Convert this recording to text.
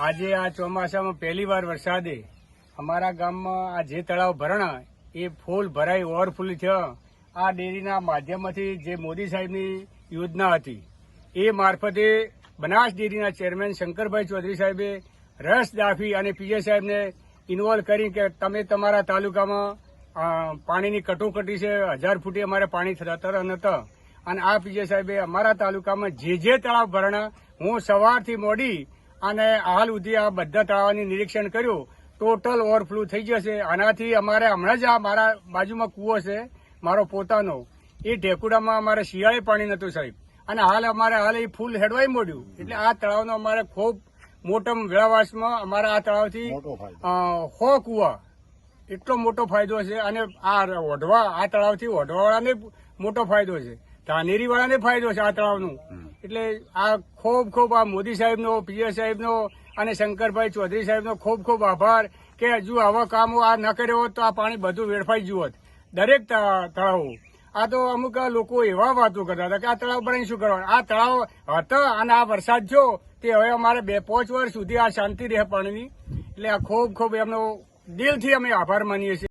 આજે આ ચોમાસામાં પહેલી વાર વરસાદે અમારા ગામમાં આ જે તળાવ ભરણા, એ ફૂલ ભરાઈ ઓવરફુલ થયો. આ ડેરીના માધ્યમથી જે મોદી સાહેબની યોજના હતી, એ મારફતે બનાસ ડેરીના ચેરમેન શંકરભાઈ ચૌધરી સાહેબે રસ દાફી અને પીએ સાહેબને ઇન્વોલ્વ કરી કે તમે તમારા તાલુકામાં પાણીની કટોકટી છે, હજાર ફૂટે અમારે પાણી થતા નતા અને આ પીજે સાહેબે અમારા તાલુકામાં જે જે તળાવ ભરણા, હું સવારથી મોડી અને હાલ સુધી આ બધા તળાવની નિરીક્ષણ કર્યું ટોટલ ઓવરફ્લો થઈ જશે આનાથી અમારે હમણાં જ આ મારા બાજુમાં કૂવો છે મારો પોતાનો. એ ઢેકુડામાં અમારે શિયાળે પાણી નતું સાહેબ. અને હાલ અમારે હાલ એ ફૂલ હેડવાઈ મોડ્યું. એટલે આ તળાવનો અમારે ખૂબ મોટમ વેળાવાસમાં અમારા આ તળાવથી હો. કૂવા. એટલો મોટો ફાયદો છે અને આ ઓઢવા આ તળાવથી ઓઢવાવાળાને મોટો ફાયદો છે. ધાનેરીવાળાને ફાયદો છે આ તળાવનું. એટલે આ ખૂબ ખૂબ આ મોદી સાહેબનો, પીએસ સાહેબનો અને શંકરભાઈ ચૌધરી સાહેબનો ખૂબ ખૂબ આભાર કે હજુ આવા કામો આ ન કર્યો હોત તો આ પાણી બધું વેડફાઈ ગયું હોત. દરેક તળાવો. આ તો અમુક લોકો એવા વાતો કરતા હતા કે આ તળાવ બનાવી શું કરવાનું? આ તળાવ હતા અને આ વરસાદ જો, તે હવે અમારે બે પાંચ વર્ષ સુધી આ શાંતિ રહે પાણીની. એટલે આ ખૂબ ખૂબ એમનો દિલથી અમે આભાર માનીએ છીએ.